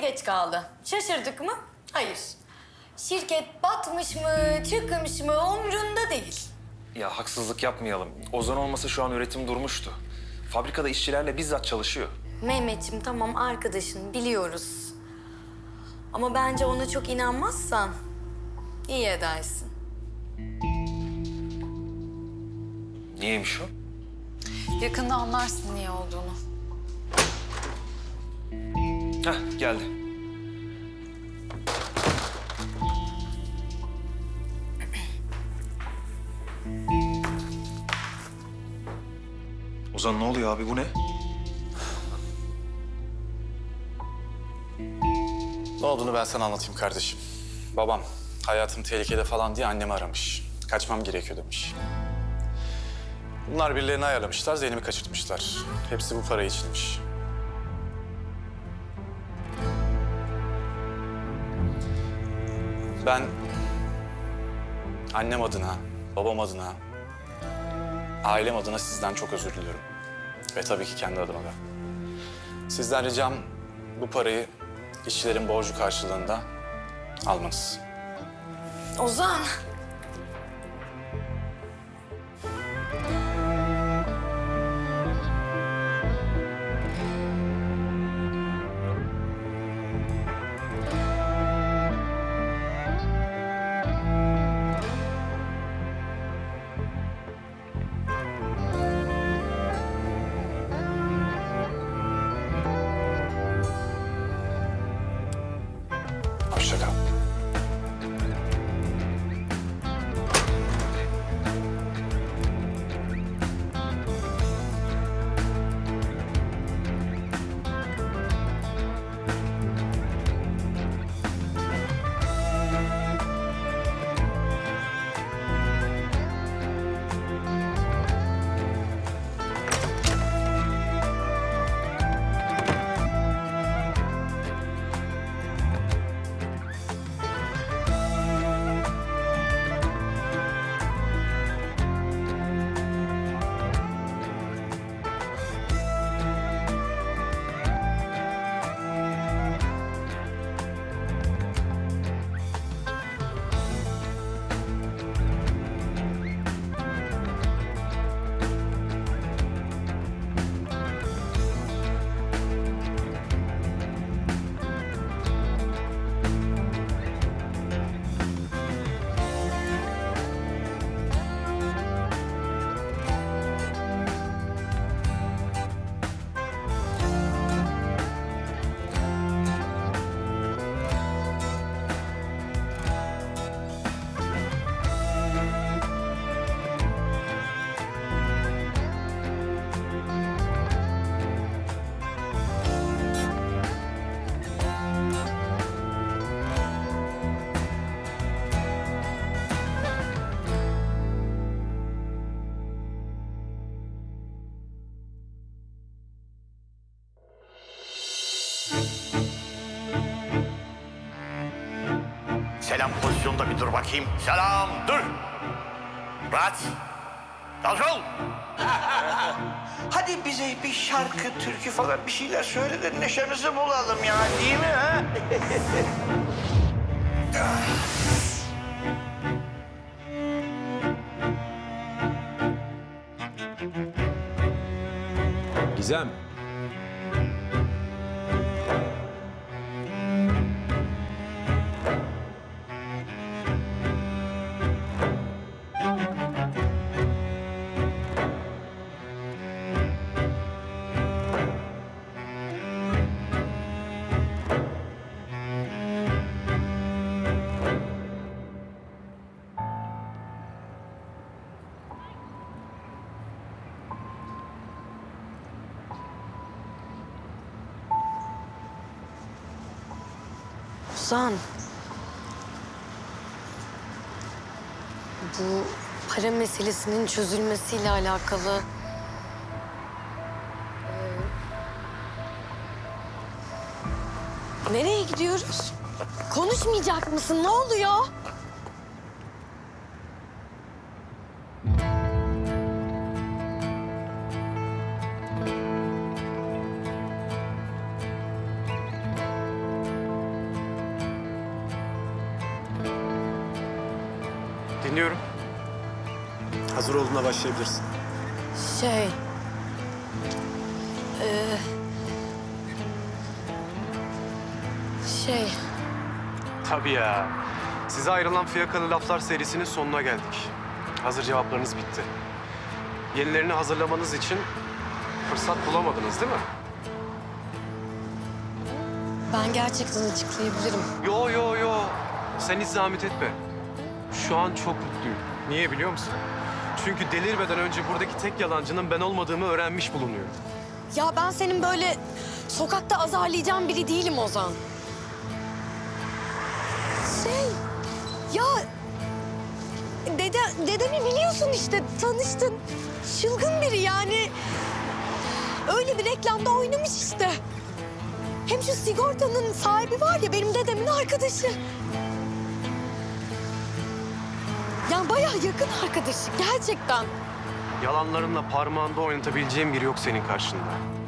geç kaldı. Şaşırdık mı? Hayır. Şirket batmış mı, çıkmış mı umrunda değil. Ya haksızlık yapmayalım. Ozan olmasa şu an üretim durmuştu. Fabrikada işçilerle bizzat çalışıyor. Mehmetciğim tamam arkadaşın biliyoruz. Ama bence ona çok inanmazsan iyi edersin. Niyeymiş o? Yakında anlarsın niye olduğunu. Heh geldi. Ozan ne oluyor abi bu ne? Ne olduğunu ben sana anlatayım kardeşim. Babam hayatım tehlikede falan diye annemi aramış. Kaçmam gerekiyor demiş. Bunlar birilerini ayarlamışlar, Zeynep'i kaçırtmışlar. Hepsi bu para içinmiş. Ben annem adına, babam adına, ailem adına sizden çok özür diliyorum. Ve tabii ki kendi adıma da. Sizden ricam bu parayı işçilerin borcu karşılığında almanız. Ozan. Selam pozisyonda bir dur bakayım. Selam dur. Rahat. Kalkın. Hadi bize bir şarkı, türkü falan bir şeyler söyle de neşemizi bulalım ya değil mi ha? Gizem. Ozan. Bu para meselesinin çözülmesiyle alakalı... Ee, Nereye gidiyoruz? Konuşmayacak mısın? Ne oluyor? Dinliyorum. Hazır olduğunda başlayabilirsin. Şey... Şey... Tabii ya. Size ayrılan fiyakalı laflar serisinin sonuna geldik. Hazır cevaplarınız bitti. Yenilerini hazırlamanız için fırsat bulamadınız değil mi? Ben gerçekten açıklayabilirim. Yo yo yo. Sen hiç zahmet etme. Şu an çok mutluyum. Niye biliyor musun? Çünkü delirmeden önce buradaki tek yalancının ben olmadığımı öğrenmiş bulunuyorum. Ya ben senin böyle sokakta azarlayacağın biri değilim Ozan. Şey, ya dede, dedemi biliyorsun işte tanıştın. Çılgın biri yani. Öyle bir reklamda oynamış işte. Hem şu sigortanın sahibi var ya benim dedemin arkadaşı. Yani bayağı yakın arkadaşı gerçekten. Yalanlarınla parmağında oynatabileceğim biri yok senin karşında.